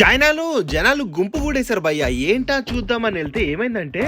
చైనాలో జనాలు గుంపు కూడేశారు భయ్య. ఏంటా చూద్దామని వెళ్తే ఏమైందంటే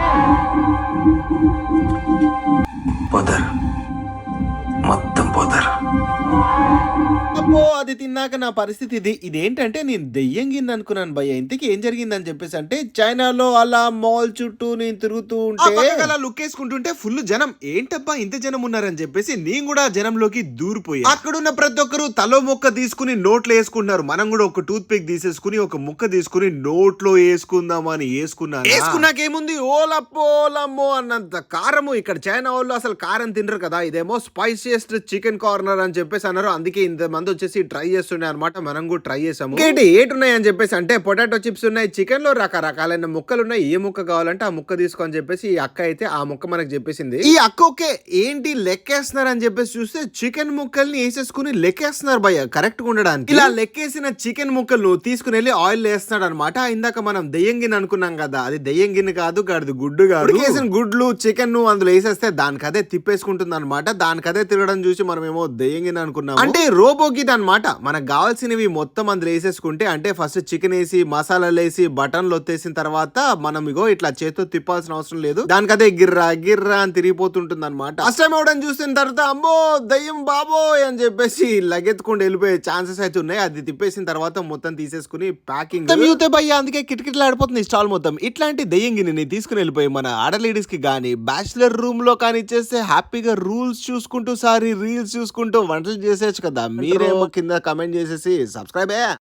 అబ్బో అది తిన్నాక నా పరిస్థితి ఇది. ఇదేంటంటే నేను దెయ్యం కింద అనుకున్నాను భయ్య. ఇంతకీ ఏం జరిగిందని చెప్పేసి అంటే చైనాలో అలా మాల్ చుట్టూ నేను తిరుగుతూ ఉంటే అలా లుక్ వేసుకుంటుంటే ఫుల్ జనం ఏంటబ్బా ఇంత జనం ఉన్నారని చెప్పేసి నేను కూడా జనంలోకి దూరిపోయా. అక్కడున్న ప్రతి ఒక్కరు తలో మొక్క తీసుకుని నోట్లో వేసుకుంటున్నారు. మనం కూడా ఒక టూత్ పిక్ తీసేసుకుని ఒక ముక్క తీసుకుని నోట్లో వేసుకుందామని వేసుకున్నాను? వేసుకున్నాకేముంది ఓలప్పో ఓలమ్మో అన్నంత కారము. ఇక్కడ చైనా వాళ్ళు అసలు కారం తినరు కదా. ఇదేమో స్పైసియస్ట్ చికెన్ కార్నర్ అని చెప్పేసి అన్నారు. అందుకే ఇంత మంది వచ్చేసి ట్రై చేస్తుండే అనమాట మనం కూడా ట్రై చేసాము. ఏంటి ఏటున్నాయి అని చెప్పేసి అంటే పొటాటో చిప్స్ ఉన్నాయి చికెన్లో రకరకాలైన ముక్కలు ఉన్నాయి ఏ ముక్క కావాలంటే ఆ ముక్క తీసుకో అని చెప్పేసి ఈ అక్క అయితే ఆ ముక్క మనకు చెప్పేసింది. ఈ అక్క ఓకే ఏంటి లెక్కేస్తున్నారు అని చెప్పేసి చూస్తే చికెన్ ముక్కల్ని వేసేసుకుని లెక్కేస్తున్నారు భయ్య కరెక్ట్గా ఉండడానికి. ఇలా లెక్కేసిన చికెన్ ముక్కలు తీసుకుని వెళ్ళి ఆయిల్ వేస్తున్నాడు అనమాట ఇందాక మనం దెయ్యం గిన్నె అనుకున్నాం కదా అది దెయ్యం గిన్నె కాదు గడిది గుడ్డు కాదు. ఉడికేసిన గుడ్లు చికెన్ అందులో వేసేస్తే దానికి అదే తిప్పేసుకుంటుంది అనమాట దానికి అదే తిరగడం చూసి మనం ఏమో దెయ్యం గిన్నె అనుకున్నాం అంటే రోబో గిట్ అనమాట మనకు కావాల్సినవి మొత్తం అందులో వేసేసుకుంటే అంటే ఫస్ట్ చికెన్ వేసి మసాలాలు వేసి బటన్లు ఒత్తేసిన తర్వాత మనం ఇగో ఇట్లా చేతితో తిప్పాల్సిన అవసరం లేదు. దానికదే గిర్రా గిర్రా అని తిరిగిపోతుంటుంది అనమాట ఫస్ట్ టైం అవడం చూసిన తర్వాత అమ్మో దయ్యం బాబోయ్ అని చెప్పేసి లగెత్తుకుండా వెళ్ళిపోయే ఛాన్సెస్ అయితే ఉన్నాయి. అది తిప్పేసిన తర్వాత మొత్తం తీసేసుకుని ప్యాకింగ్ మ్యూతే భయ్య అందుకే కిటకిటలాడిపోతుంది స్టాల్ మొత్తం. ఇట్లాంటి దయ్యం గిన్నెని తీసుకుని వెళ్ళిపోయి మన ఆడ లేడీస్కి కానీ బ్యాచిలర్ రూమ్లో కానీ చేస్తే హ్యాపీగా రూల్స్ చూసుకుంటూ సారీ రీల్స్ చూసుకుంటూ వంటలు చేసేయచ్చు కదా. మీరు కింద కమెంట్ చేసేసి సబ్స్క్రైబ్